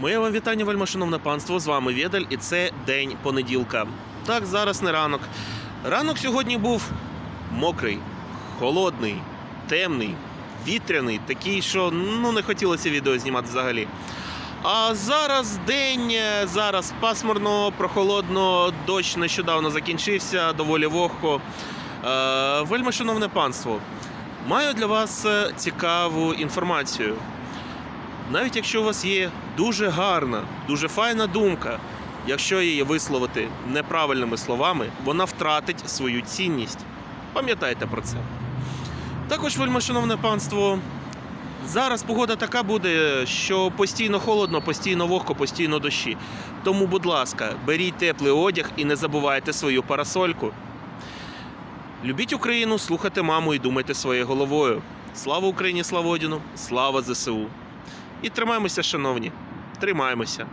Моє вам вітання, вельми шановне панство. З вами Ведаль, і це день понеділка. Так, зараз не ранок. Ранок сьогодні був мокрий, холодний, темний, вітряний, такий, що ну не хотілося відео знімати взагалі. А зараз день, е, зараз пасмурно, прохолодно, дощ нещодавно закінчився, доволі вогко. Е, вельми шановне панство, маю для вас е, цікаву інформацію. Навіть якщо у вас є дуже гарна, дуже файна думка, якщо її висловити неправильними словами, вона втратить свою цінність. Пам'ятайте про це. Також, вельми шановне панство, зараз погода така буде, що постійно холодно, постійно вогко, постійно дощі. Тому, будь ласка, беріть теплий одяг і не забувайте свою парасольку. Любіть Україну, слухайте маму і думайте своєю головою. Слава Україні, слава Одіну, слава ЗСУ. І тримаємося, шановні. Тримаємося.